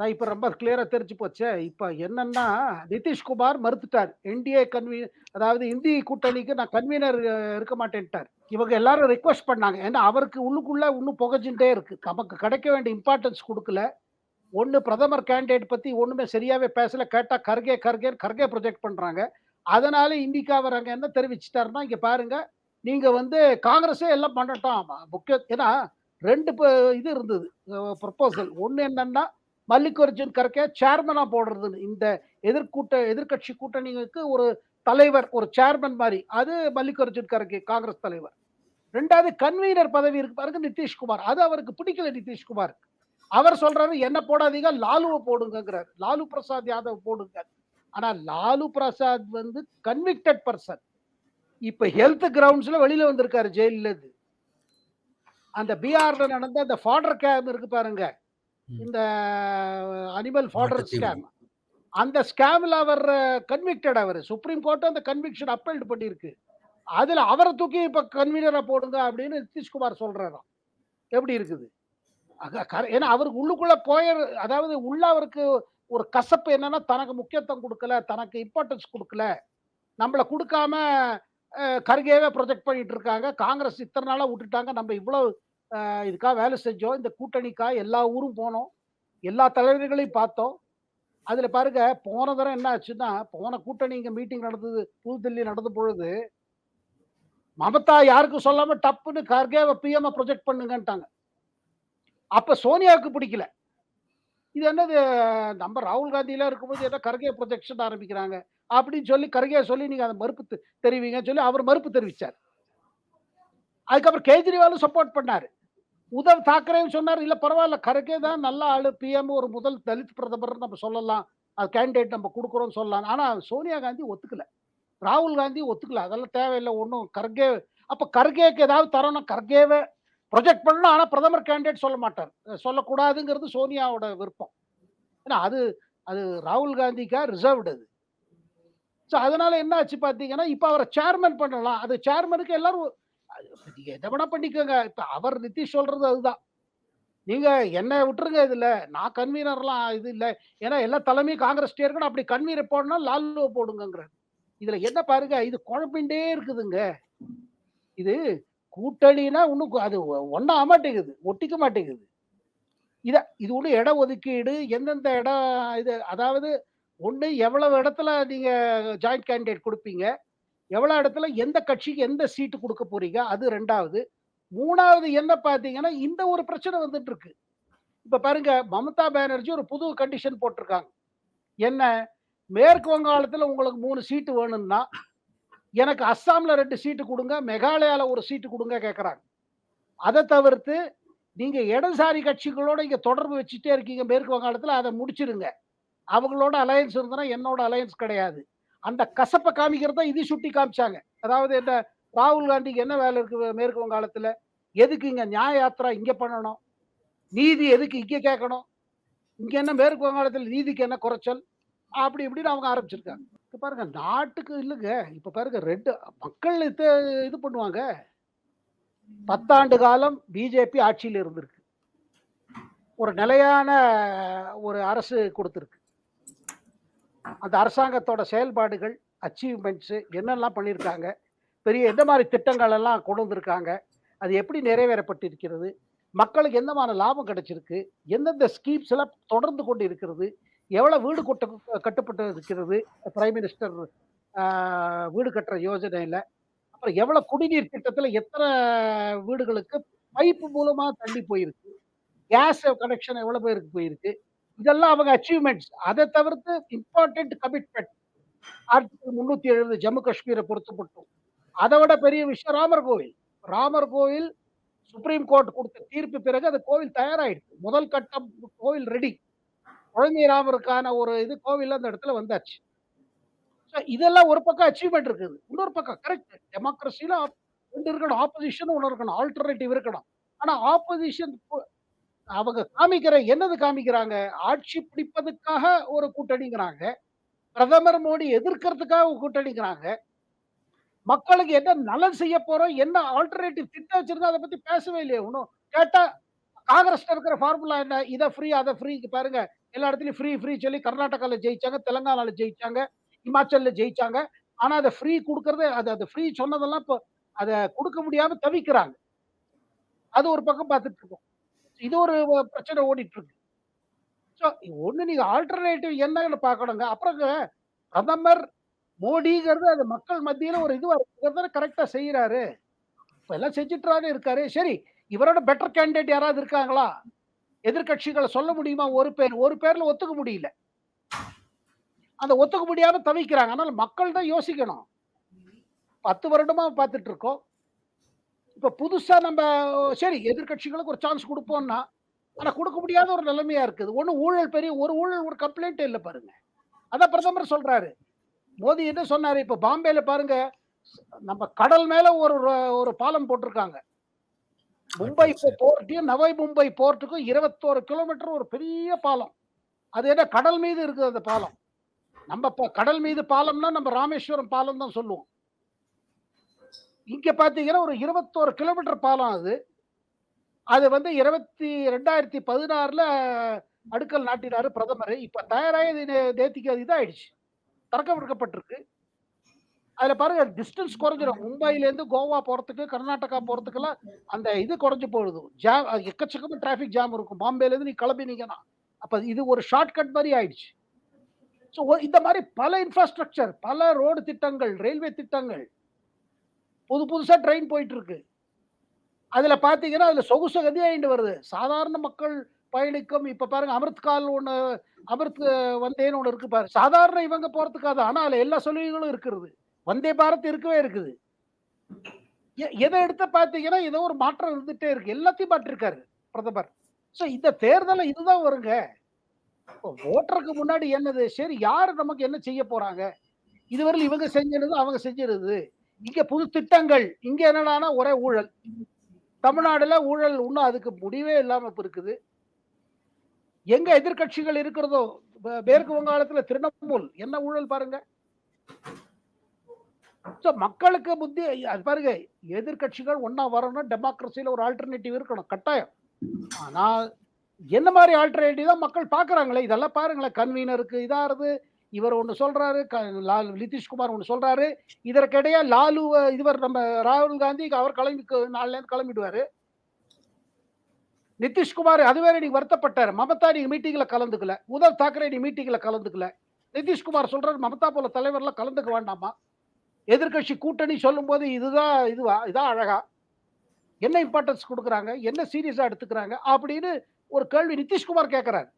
அதான் இப்ப ரொம்ப கிளியரா தெரிஞ்சு போச்சே. இப்ப என்னன்னா, நிதிஷ்குமார் மறுத்துட்டார். என்டிஏ கன்வீ அதாவது இந்தி கூட்டணிக்கு நான் கன்வீனர் இருக்க மாட்டேன்ட்டார். இவங்க எல்லாரும் ரிக்வஸ்ட் பண்ணாங்க. ஏன்னா அவருக்கு உள்ளுக்குள்ள இன்னும் புகஞ்சுட்டே இருக்கு. நமக்கு கிடைக்க வேண்டிய இம்பார்ட்டன்ஸ் கொடுக்கல ஒன்று பிரதமர் கேண்டிடேட் பத்தி ஒண்ணுமே சரியாவே பேசல. கேட்டா கர்கே கர்கேன்னு கர்கே ப்ரொஜெக்ட் பண்றாங்க. அதனால இந்திக்கா வராங்க என்ன தெரிவிச்சிட்டாருன்னா இங்க பாருங்க, நீங்க வந்து காங்கிரஸே எல்லாம் பண்ணட்டும். முக்கிய ஏன்னா ரெண்டு இது இருந்தது. Proposal proposal. என்னன்னா, மல்லிகார்ஜுன் கர்கே சேர்மனா போடுறதுன்னு. இந்த எதிர்கூட்ட எதிர்க்கட்சி கூட்டணிக்கு ஒரு தலைவர், ஒரு சேர்மன் மாதிரி அது மல்லிகார்ஜுன் கர்கே காங்கிரஸ் தலைவர். ரெண்டாவது கன்வீனர் பதவி இருக்கு பாருங்க நிதிஷ்குமார். அது அவருக்கு பிடிக்கல நிதிஷ்குமார் அவர் சொல்றாரு, என்ன போடாதீங்க லாலுவை போடுங்கிறார் லாலு பிரசாத் யாதவ் போடுங்க. ஆனா லாலு பிரசாத் வந்து கன்விக்டட் பர்சன் இப்ப ஹெல்த் கிரவுண்ட்ஸ்ல வெளியில வந்திருக்காரு ஜெயிலில் அந்த பீகார்ல நடந்த அந்த ஃபாடர் கேம் இருக்கு பாருங்க. இந்த அனிமல் ஃபாடர். ஸ்கேம். அந்த ஸ்கேம்ல அவர் கன்விக்டட் அவரு. சுப்ரீம் கோர்ட் அந்த கன்விக்ஷன் அப்பீல்ட் பண்ணியிருக்கு. அதுல அவர தூக்கி இப்ப கன்வீனரா போடுங்க அப்படின்னு நிதிஷ்குமார் சொல்றாராம். எப்படி இருக்குது? ஏன்னா அவருக்கு உள்ளுக்குள்ள போய அதாவது உள்ள அவருக்கு ஒரு கசப்பு என்னன்னா, தனக்கு முக்கியத்துவம் குடுக்கல, தனக்கு இம்பார்ட்டன்ஸ் குடுக்கல. நம்மள குடுக்காம கர்கேவே ப்ரொஜெக்ட் பண்ணிட்டு இருக்காங்க. காங்கிரஸ் இத்தன நாளா வுட்டுட்டாங்க. நம்ம இவ்வளவு அ இதுக்காக வேலை செஞ்சோம். இந்த கூட்டணிக்காக எல்லா ஊரும் போனோம். எல்லா தலைவர்களையும் பார்த்தோம். அதில் பாருங்க போன தரம் என்ன ஆச்சுன்னா, போன கூட்டணி இங்கே மீட்டிங் நடந்தது. புதுதில்லி நடந்த பொழுது மமதா யாருக்கும் சொல்லாம டப்புன்னு கார்கேவை பிஎம்ம ப்ரொஜெக்ட் பண்ணுங்கன்ட்டாங்க. அப்ப சோனியாவுக்கு பிடிக்கல. இது என்னது நம்ம ராகுல் காந்திலாம் இருக்கும்போது என்ன கர்கே ப்ரொஜெக்ஷன் ஆரம்பிக்கிறாங்க. அப்படின்னு சொல்லி கர்கே சொல்லி நீங்க அதை மறுப்பு தெரிவிங்கன்னு சொல்லி அவர் மறுப்பு தெரிவிச்சார். அதுக்கப்புறம் கேஜ்ரிவாலும் சப்போர்ட் பண்ணாரு. உதவ் தாக்கரேன்னு சொன்னார் இல்லை பரவாயில்ல கர்கே தான் நல்ல ஆள் பிஎம் ஒரு முதல் தலித் பிரதமர் நம்ம சொல்லலாம். அது கேண்டிடேட் நம்ம கொடுக்குறோம்னு சொல்லலாம். ஆனால் சோனியா காந்தி ஒத்துக்கல. ராகுல் காந்தி ஒத்துக்கல. அதெல்லாம் தேவையில்ல ஒன்றும் கர்கே அப்போ கர்கேக்கு ஏதாவது தரணும். கர்கேவே ப்ரொஜெக்ட் பண்ணணும். ஆனால் பிரதமர் கேண்டிடேட் சொல்ல மாட்டார். சொல்லக்கூடாதுங்கிறது சோனியாவோட விருப்பம். ஏன்னா அது அது ராகுல் காந்திக்கா ரிசர்வ்டு அது. ஸோ அதனால என்ன ஆச்சு பார்த்தீங்கன்னா, இப்போ அவரை சேர்மன் பண்ணலாம். அது சேர்மனுக்கு எல்லாரும் நீங்க எதை வேணா பண்ணிக்கோங்க. இப்ப அவர் நிதிஷ் சொல்றது அதுதான். நீங்க என்ன விட்டுருங்க இதுல. நான் கன்வீனர்லாம் இது இல்ல. ஏன்னா எல்லா தலைமையும் காங்கிரஸ் இருக்கணும். அப்படி கன்வீனர் போடணும்னா லாலுவ போடுங்கங்கிறாரு. இதுல என்ன பாருங்க, இது குழம்பிண்டே இருக்குதுங்க. இது கூட்டணினா இன்னும் அது ஒண்ணா மாட்டேங்குது ஒட்டிக்க மாட்டேங்குது. இத இது ஒன்று இட ஒதுக்கீடு எந்தெந்த இடம் இது அதாவது ஒண்ணு எவ்வளவு இடத்துல நீங்க ஜாயிண்ட் கேண்டிடேட் கொடுப்பீங்க எவ்வளோ இடத்துல எந்த கட்சிக்கு எந்த சீட்டு கொடுக்க போறீங்க. அது 2வது. 3வது என்ன பார்த்தீங்கன்னா, இந்த ஒரு பிரச்சனை வந்துட்டு இருக்கு. இப்போ பாருங்க மம்தா பானர்ஜி ஒரு புது கண்டிஷன் போட்டிருக்காங்க. என்ன? மேற்கு வங்காளத்தில் உங்களுக்கு மூணு சீட்டு வேணும்னா, எனக்கு அஸ்ஸாமில் ரெண்டு சீட்டு கொடுங்க மெகாலயாவில் ஒரு சீட்டு கொடுங்க கேட்குறாங்க அதை தவிர்த்து நீங்கள் இடதுசாரி கட்சிகளோட இங்கே தொடர்பு வச்சுட்டே இருக்கீங்க மேற்கு வங்காளத்தில் அதை முடிச்சிருங்க. அவங்களோட அலையன்ஸ் இருந்தனா என்னோட அலையன்ஸ் கிடையாது. அந்த கசப்பை காமிக்கிறது தான் இதையும் சுட்டி காமிச்சாங்க. அதாவது என்ன ராகுல் காந்திக்கு என்ன வேலை இருக்கு மேற்கு வங்காளத்துல? எதுக்கு இங்க நியாய யாத்திரா இங்க பண்ணணும்? நீதி எதுக்கு இங்க கேட்கணும்? இங்க என்ன மேற்கு வங்காளத்தில் நீதிக்கு என்ன குறைச்சல்? அப்படி இப்படின்னு அவங்க ஆரம்பிச்சிருக்காங்க. இப்போ பாருங்க நாட்டுக்கு இல்லைங்க இப்போ பாருங்க ரெண்டு மக்கள் இது இது பண்ணுவாங்க. பத்தாண்டு காலம் பிஜேபி ஆட்சியில் இருந்திருக்கு. ஒரு நிலையான ஒரு அரசு கொடுத்துருக்கு அந்த அரசாங்கத்தோட செயல்பாடுகள், அச்சீவ்மெண்ட்ஸு என்னெல்லாம் பண்ணியிருக்காங்க. பெரிய எந்த மாதிரி திட்டங்கள் எல்லாம் கொண்டு வந்திருக்காங்க. அது எப்படி நிறைவேறப்பட்டிருக்கிறது. மக்களுக்கு எந்த மாதிரி லாபம் கிடைச்சிருக்கு. எந்தெந்த ஸ்கீம்ஸ் எல்லாம் தொடர்ந்து கொண்டு இருக்கிறது. எவ்வளோ வீடு கொட்ட கட்டுப்பட்டு இருக்கிறது. பிரைம் மினிஸ்டர் வீடு கட்டுற யோஜனையில் அப்புறம் எவ்வளோ குடிநீர் திட்டத்தில் எத்தனை வீடுகளுக்கு பைப்பு மூலமாக தள்ளி போயிருக்கு. கேஸ் கனெக்ஷன் எவ்வளோ பேருக்கு போயிருக்கு. இதெல்லாம் அவங்க அச்சீவ்மெண்ட்ஸ் அதை தவிர்த்து இம்பார்ட்டன்ட் கமிட்மெண்ட் ஆர்டிகல் முன்னூத்தி எழுபது ஜம்மு காஷ்மீரை பொருத்தப்பட்டோம் அதை விட பெரிய விஷயம் ராமர் கோவில். ராமர் கோவில் சுப்ரீம் கோர்ட் கொடுத்த தீர்ப்பு பிறகு அந்த கோவில் தயாராயிடுச்சு. முதல் கட்டம் கோவில் ரெடி. குழந்தை ராமருக்கான ஒரு இது கோவில் அந்த இடத்துல வந்தாச்சு. இதெல்லாம் ஒரு பக்கம் அச்சீவ்மெண்ட் இருக்குது. இன்னொரு பக்கம் கரெக்ட். டெமோக்ரஸியில ஒன்று இருக்கணும். ஆப்போசிஷன் ஒன்று இருக்கணும். ஆல்டர்னேட்டிவ் இருக்கணும். ஆனா ஆப்போசிஷன் அவங்க காமிக்கிற என்னது காமிக்கிறாங்க? ஆட்சி பிடிப்பதுக்காக ஒரு கூட்டணிங்கிறாங்க. பிரதமர் மோடி எதிர்க்கிறதுக்காக ஒரு கூட்டணிங்கிறாங்க. மக்களுக்கு என்ன நலன் செய்ய போறோம், என்ன ஆல்டர்னேட்டிவ் திட்டம் வச்சிருந்தா அதை பத்தி பேசவே இல்லையே ஒன்றும் கேட்டா காங்கிரஸ்ல இருக்கிற ஃபார்முலா என்ன? இதை ஃப்ரீ, அதை ஃப்ரீ பாருங்க. எல்லா இடத்துலயும் ஃப்ரீ ஃப்ரீ சொல்லி கர்நாடகால ஜெயிச்சாங்க, தெலங்கானால ஜெயிச்சாங்க, இமாச்சல்ல ஜெயிச்சாங்க. ஆனா அதை ஃப்ரீ கொடுக்கறது அது அது ஃப்ரீ சொன்னதெல்லாம் இப்போ அதை கொடுக்க முடியாம தவிக்கிறாங்க. அது ஒரு பக்கம் பார்த்துட்டு இருக்கோம். இது ஒரு பிரச்சனை ஓடிட்டு இருக்கு. ஸோ ஒன்று நீங்க ஆல்டர்னேட்டிவ் என்னன்னு பார்க்கணுங்க. அப்புறம் பிரதமர் மோடிங்கிறது அது மக்கள் மத்தியில் ஒரு இதுவாக இருக்கிறத கரெக்டாக செய்கிறாரு இப்போ எல்லாம் செஞ்சுட்டு இருக்காரு. சரி, இவரோட பெட்டர் கேண்டிடேட் யாராவது இருக்காங்களா? எதிர்கட்சிகளை சொல்ல முடியுமா? ஒரு பேர். ஒரு பேரில் ஒத்துக்க முடியல. அந்த ஒத்துக்க முடியாம தவிக்கிறாங்க. அதனால மக்கள் தான் யோசிக்கணும். 10 வருடமா பார்த்துட்டு இருக்கோம். இப்ப புதுசா நம்ப சரி எதிர்க்கட்சிகளுக்கு ஒரு சான்ஸ் குடுப்போம்னா, ஆனா குடுக்க முடியாத ஒரு நிலைமையா இருக்குது. ஒண்ணு ஊழல் பெரிய ஒரு ஊழல் ஒரு கம்ப்ளைண்ட்டே இல்ல பாருங்க. அதான் பிரதமர் சொல்றாரு. மோடி என்ன சொன்னாரு? இப்ப பாம்பேல பாருங்க, நம்ம கடல் மேல ஒரு ஒரு பாலம் போட்டிருக்காங்க. மும்பை. போர்ட்டையும் நவை மும்பை போர்ட்டுக்கும் 21 கிலோமீட்டர் ஒரு பெரிய பாலம். அது என்ன கடல் மீது இருக்குது அந்த பாலம். நம்ம இப்ப கடல் மீது பாலம்னா நம்ம ராமேஸ்வரம் பாலம் தான் சொல்லுவோம். இங்க பாத்தீங்கன்னா ஒரு 21 கிலோமீட்டர் பாலம் அது. அது வந்து இருபத்தி ரெண்டாயிரத்தி பதினாறுல அடுக்கல் நாட்டினாரு பிரதமர் இப்ப தயாராகி தேத்திக்கு நேத்திக்கு அது இதாயிடுச்சு. திறக்க விடுக்கப்பட்டிருக்கு அதுல பாருங்க டிஸ்டன்ஸ் குறைஞ்சிடும் மும்பைல இருந்து கோவா போறதுக்கு, கர்நாடகா போறதுக்கெல்லாம் அந்த இது குறைஞ்சு போயிடுது. ஜாம் எக்கச்சக்கமா டிராஃபிக் ஜாம் இருக்கும். பாம்பேலேருந்து நீ கிளம்பினீங்கன்னா. அப்ப இது ஒரு ஷார்ட் கட் ஆயிடுச்சு. ஸோ இந்த மாதிரி பல இன்ஃப்ராஸ்ட்ரக்சர், பல ரோடு திட்டங்கள், ரயில்வே திட்டங்கள். புது புதுசாக ட்ரெயின் போயிட்டு இருக்கு. பார்த்தீங்கன்னா, அதில் சொகுசு கதியாயிண்டு வருது. சாதாரண மக்கள் பயணிக்கும் இப்போ பாருங்க அமிர்த் கால் ஒன்று அமிர்த் வந்தேன்னு ஒன்று இருக்கு பாரு. சாதாரண இவங்க போறதுக்காக ஆனால் அதில் எல்லா சலுகைகளும் இருக்கிறது. வந்தே பாரத் இருக்கவே இருக்குது. எ எத எடுத்து பார்த்தீங்கன்னா, ஏதோ ஒரு மாற்றம் இருந்துகிட்டே இருக்கு. எல்லாத்தையும் மாற்றிருக்காரு பிரதமர். ஸோ இந்த தேர்தலில் இதுதான் வருங்க. இப்போ முன்னாடி என்னது? சரி யார் நமக்கு என்ன செய்ய போறாங்க? இதுவரையிலும் இவங்க செஞ்சிருது அவங்க செஞ்சிருது. இங்க புது திட்டங்கள். இங்க என்னடான்னா ஒரே ஊழல். தமிழ்நாடுல ஊழல் இன்னும் அதுக்கு முடிவே இல்லாம இப்ப இருக்குது. எங்க எதிர்க்கட்சிகள் இருக்கிறதோ, மேற்கு வங்காளத்துல திரிணாமுல் என்ன ஊழல் பாருங்க. ஸோ மக்களுக்கு புத்தி அது பாருங்க எதிர்க்கட்சிகள் ஒன்னா வரணும். டெமோக்ரஸில ஒரு ஆல்டர்னேட்டிவ் இருக்கணும். கட்டாயம். ஆனா என்ன மாதிரி ஆல்டர்னேட்டிவ் தான் மக்கள் பார்க்குறாங்களே. இதெல்லாம் பாருங்களேன் கன்வீனருக்கு இதாகிறது இவர் ஒன்று சொல்றாரு. க நிதிஷ்குமார் ஒன்று சொல்றாரு. இதற்கிடையே லாலுவ இவர் நம்ம ராகுல் காந்தி அவர் கிளம்பி நாளைலேருந்து கிளம்பிடுவாரு. நிதிஷ்குமார் அது வேற வருத்தப்பட்டார் மமதா நீங்க மீட்டிங்ல கலந்துக்கல. உதவ் தாக்கரே நீ மீட்டிங்ல கலந்துக்கல. நிதிஷ்குமார் சொல்றாரு மமதா போல தலைவர்லாம் கலந்துக்க வேண்டாமா? எதிர்க்கட்சி கூட்டணி சொல்லும்போது இதுதான் இதுவா? இதான் அழகா? என்ன இம்பார்ட்டன்ஸ் கொடுக்குறாங்க என்ன சீரியஸா எடுத்துக்கிறாங்க? அப்படின்னு ஒரு கேள்வி நிதிஷ்குமார் கேட்கிறாரு.